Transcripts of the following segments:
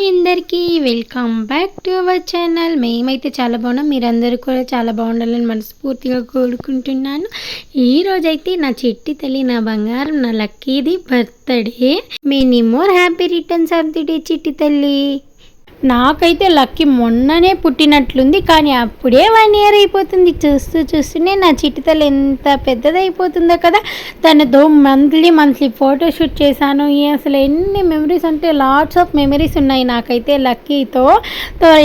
Hi అందరికీ welcome back to our channel. మేమైతే చాలా బాగున్నాం. మీరందరూ కూడా చాలా బాగుండాలని మనస్ఫూర్తిగా కోరుకుంటున్నాను. ఈ రోజైతే నా చిట్టి తల్లి నా బంగారం నా లక్కీది birthday many more happy returns of the day చిట్టి తల్లి. నాకైతే లక్కీ మొన్ననే పుట్టినట్లుంది కానీ అప్పుడే వన్ ఇయర్ అయిపోతుంది. చూస్తూ చూస్తూనే నా చిటితలు ఎంత పెద్దదైపోతుందో కదా. తనతో మంత్లీ మంత్లీ ఫోటోషూట్ చేశాను. అసలు ఎన్ని మెమరీస్ అంటే లాట్స్ ఆఫ్ మెమరీస్ ఉన్నాయి నాకైతే లక్కీతో.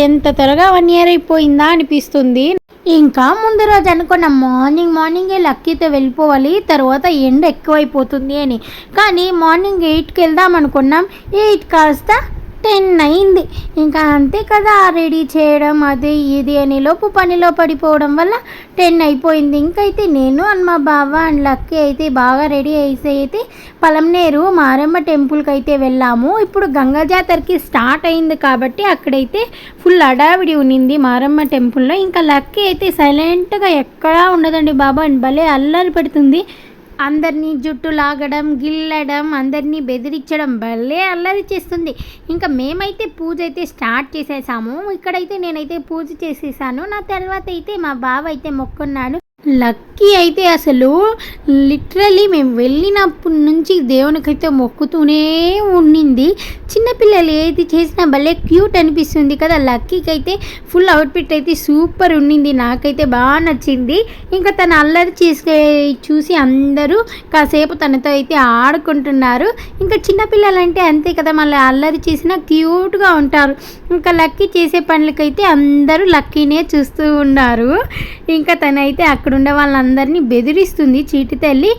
ఎంత త్వరగా వన్ ఇయర్ అయిపోయిందా అనిపిస్తుంది. ఇంకా ముందు రోజు అనుకున్న మార్నింగ్ మార్నింగే లక్కీతో వెళ్ళిపోవాలి. తర్వాత ఎండ ఎక్కువైపోతుంది అని. కానీ మార్నింగ్ ఎయిట్కి వెళ్దాం అనుకున్నాం. ఎయిట్ కాస్త టెన్ అయింది. ఇంకా అంతే కదా రెడీ చేయడం అది ఇది అని లోపు పనిలో పడిపోవడం వల్ల టెన్ అయిపోయింది. ఇంకైతే నేను అండ్ మా బావ అండ్ లక్కీ అయితే బాగా రెడీ అయితే అయితే పలంనేరు మారమ్మ టెంపుల్కి అయితే వెళ్ళాము. ఇప్పుడు గంగా జాతరకి స్టార్ట్ అయింది కాబట్టి అక్కడైతే ఫుల్ అడావిడి ఉన్నింది మారమ్మ టెంపుల్లో. ఇంకా లక్కీ అయితే సైలెంట్గా ఎక్కడా ఉండదండి బాబా. అండ్ భలే అల్లరి పెడుతుంది. అందరినీ జుట్టు లాగడం గిల్లడం అందరినీ బెదిరించడం భలే అల్లరి చేస్తుంది. ఇంకా మేమైతే పూజ అయితే స్టార్ట్ చేసేసాము. ఇక్కడైతే నేనైతే పూజ చేసేసాను. నా తర్వాత అయితే మా బావ అయితే మొక్కున్నాడు. లక్కీ అయితే అసలు లిటరలీ మేము వెళ్ళినప్పటి నుంచి దేవునికైతే మొక్కుతూనే ఉండింది. చిన్నపిల్లలు ఏది చేసినా భలే క్యూట్ అనిపిస్తుంది కదా. లక్కీకి అయితే ఫుల్ అవుట్ఫిట్ అయితే సూపర్ ఉండింది. నాకైతే బాగా నచ్చింది. ఇంకా తను అల్లరి చేసే చూసి అందరూ కాసేపు తనతో అయితే ఆడుకుంటున్నారు. ఇంకా చిన్నపిల్లలు అంటే అంతే కదా మళ్ళీ అల్లరి చేసినా క్యూట్గా ఉంటారు. ఇంకా లక్కీ చేసే పనులకైతే అందరూ లక్కీనే చూస్తూ ఉన్నారు. ఇంకా తనైతే అక్కడ ఉండే వాళ్ళందరినీ బెదిరిస్తుంది చీటి తల్లి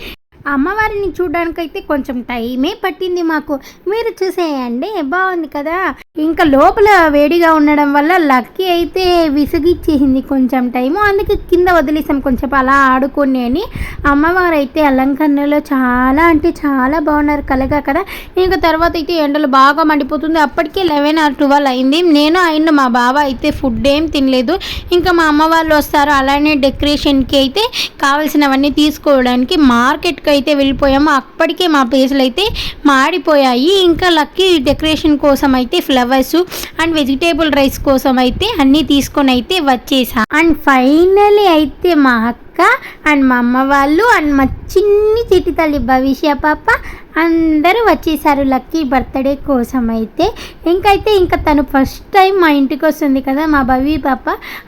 అమ్మవారిని చూడడానికైతే కొంచెం టైమే పట్టింది మాకు. మీరు చూసేయండి బాగుంది కదా. ఇంకా లోపల వేడిగా ఉండడం వల్ల లక్కీ అయితే విసిగిచ్చేసింది కొంచెం టైము. అందుకే కింద వదిలేసాం కొంచెం అలా ఆడుకుని అని. అమ్మవారు అయితే అలంకరణలో చాలా అంటే చాలా బాగున్నారు కలగా కదా. ఇంకా తర్వాత అయితే ఎండలు బాగా మండిపోతుంది. అప్పటికే లెవెన్ ఆర్ ట్వెల్వ్ అయింది. నేను అండ్ మా బావ అయితే ఫుడ్ ఏం తినలేదు. ఇంకా మా అమ్మ వాళ్ళు వస్తారు. అలానే డెకరేషన్కి అయితే కావాల్సినవన్నీ తీసుకోవడానికి మార్కెట్కి అయితే వెళ్ళిపోయాము అప్పటికే మా ప్లేసులు అయితే మాడిపోయాయి ఇంకా లక్కీ డెకరేషన్ కోసం అయితే ఫ్లవర్స్ అండ్ వెజిటేబుల్ రైస్ కోసం అయితే అన్నీ తీసుకొని అయితే వచ్చేసా. అండ్ ఫైనలీ అయితే మా అక్క అండ్ మా అమ్మ వాళ్ళు అండ్ మా చిన్ని చిట్టి తల్లి భవిష్య పాప అందరూ వచ్చేసారు లక్కీ బర్త్డే కోసం అయితే ఇంకైతే ఇంకా తను ఫస్ట్ టైం మా ఇంటికి వస్తుంది కదా మా భవి పాప.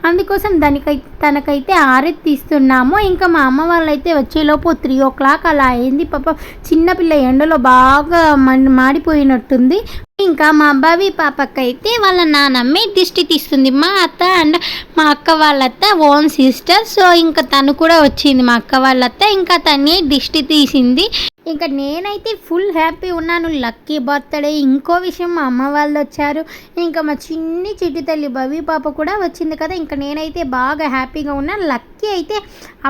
అందుకోసం దానికై తనకైతే ఆరెత్ తీస్తున్నాము. ఇంకా మా అమ్మ వాళ్ళైతే వచ్చేలోపు త్రీ ఓ క్లాక్ అలా అయింది. పాప చిన్నపిల్ల ఎండలో బాగా మండి మాడిపోయినట్టుంది. ఇంకా మా బావి పాపకైతే వాళ్ళ నానమ్మే దిష్టి తీస్తుంది. మా అత్త అండ్ మా అక్క వాళ్ళత్త ఓన్ సిస్టర్. సో ఇంకా తను కూడా వచ్చింది మా అక్క వాళ్ళత్త. ఇంకా తనే దిష్టి తీసింది. ఇంకా నేనైతే ఫుల్ హ్యాపీ ఉన్నాను. లక్కీ బర్త్డే ఇంకో విషయం మా అమ్మ వాళ్ళు వచ్చారు. ఇంకా మా చిన్ని చిట్టి తల్లి భవి పాప కూడా వచ్చింది కదా. ఇంకా నేనైతే బాగా హ్యాపీగా ఉన్నాను లక్కీ అయితే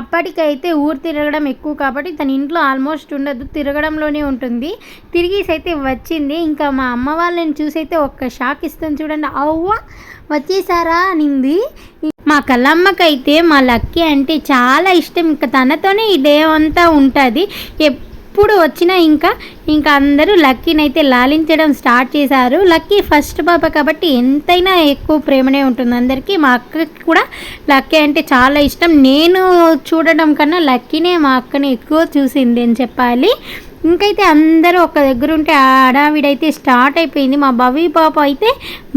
అప్పటికైతే ఊరు తిరగడం ఎక్కువ కాబట్టి తన ఇంట్లో ఆల్మోస్ట్ ఉండదు. తిరగడంలోనే ఉంటుంది. తిరిగేసి అయితే వచ్చింది. ఇంకా మా అమ్మ వాళ్ళని చూసి అయితే ఒక్క షాక్ ఇస్తుంది చూడండి. అవ్వ వచ్చేసారా అనింది. మా కళ్ళమ్మకైతే మా లక్కీ అంటే చాలా ఇష్టం. ఇంకా తనతోనే ఈ డే అంతా ఉంటుంది. ఎప్పుడు వచ్చినా ఇంకా ఇంకా అందరూ లక్కీని అయితే లాలించడం స్టార్ట్ చేశారు. లక్కీ ఫస్ట్ పాప కాబట్టి ఎంతైనా ఎక్కువ ప్రేమనే ఉంటుంది అందరికీ. మా అక్కకి కూడా లక్కీ అంటే చాలా ఇష్టం. నేను చూడడం కన్నా లక్కీనే మా అక్కని ఎక్కువ చూసింది అని చెప్పాలి. ఇంకైతే అందరూ ఒక దగ్గర ఉంటే ఆడావిడైతే స్టార్ట్ అయిపోయింది. మా భవి పాప అయితే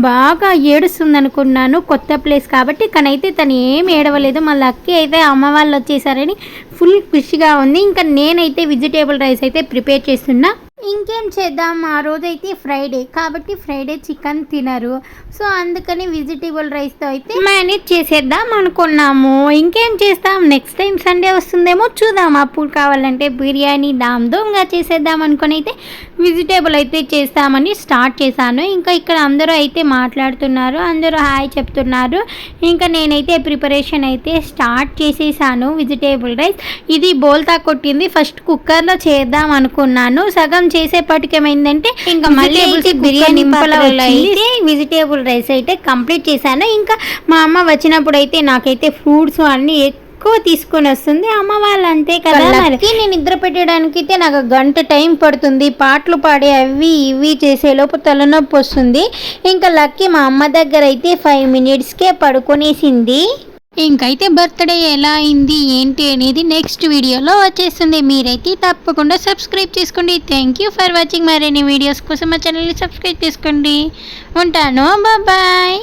బాగా ఏడుస్తుంది అనుకున్నాను కొత్త ప్లేస్ కాబట్టి. కానైతే తను ఏం ఏడవలేదు. మా లక్కీ అయితే అమ్మ వాళ్ళు వచ్చేసారని ఫుల్ ఖుషిగా ఉంది. ఇంకా నేనైతే వెజిటేబుల్ రైస్ అయితే ప్రిపేర్ చేస్తున్నా. ఇంకేం చేద్దాం? ఆ రోజైతే ఫ్రైడే. కాబట్టి ఫ్రైడే చికెన్ తినరు. సో అందుకని వెజిటేబుల్ రైస్తో అయితే మేనేజ్ చేసేద్దాం అనుకున్నాము. ఇంకేం చేస్తాం? నెక్స్ట్ టైం సండే వస్తుందేమో చూద్దాం. అప్పుడు కావాలంటే బిర్యానీ దామ్ దోమ్గా చేసేద్దాం అనుకుని అయితే వెజిటేబుల్ అయితే చేస్తామని స్టార్ట్ చేశాను. ఇంకా ఇక్కడ అందరూ అయితే మాట్లాడుతున్నారు. అందరూ హాయ్ చెప్తున్నారు. ఇంకా నేనైతే ప్రిపరేషన్ అయితే స్టార్ట్ చేసేసాను. వెజిటేబుల్ రైస్ ఇది బోల్తా కొట్టింది. ఫస్ట్ కుక్కర్లో చేద్దాం అనుకున్నాను. సగం చేసేపటికి ఏమైందంటే ఇంకా మళ్ళీ బిర్యానీ అయితే వెజిటేబుల్ రైస్ అయితే కంప్లీట్ చేశాను. ఇంకా మా అమ్మ వచ్చినప్పుడు అయితే నాకైతే ఫ్రూట్స్ అన్నీ ఎక్కువ తీసుకొని వస్తుంది. అమ్మ వాళ్ళు అంతే కదా మరి. నేను నిద్ర పెట్టడానికి అయితే నాకు గంట టైం పడుతుంది. పాటలు పాడే అవి ఇవి చేసే లోపు తలనొప్పి వస్తుంది. ఇంకా లక్కీ మా అమ్మ దగ్గర అయితే ఫైవ్ మినిట్స్కే పడుకొనేసింది. ఇంకైతే బర్త్డే ఎలా అయింది ఏంటి అనేది నెక్స్ట్ వీడియోలో వచ్చేస్తుంది. మీరైతే తప్పకుండా సబ్స్క్రైబ్ చేసుకోండి. థ్యాంక్ యూ ఫర్ వాచింగ్ మరిన్ని వీడియోస్ కోసం మా ఛానల్ని సబ్స్క్రైబ్ చేసుకోండి. ఉంటాను. బాయ్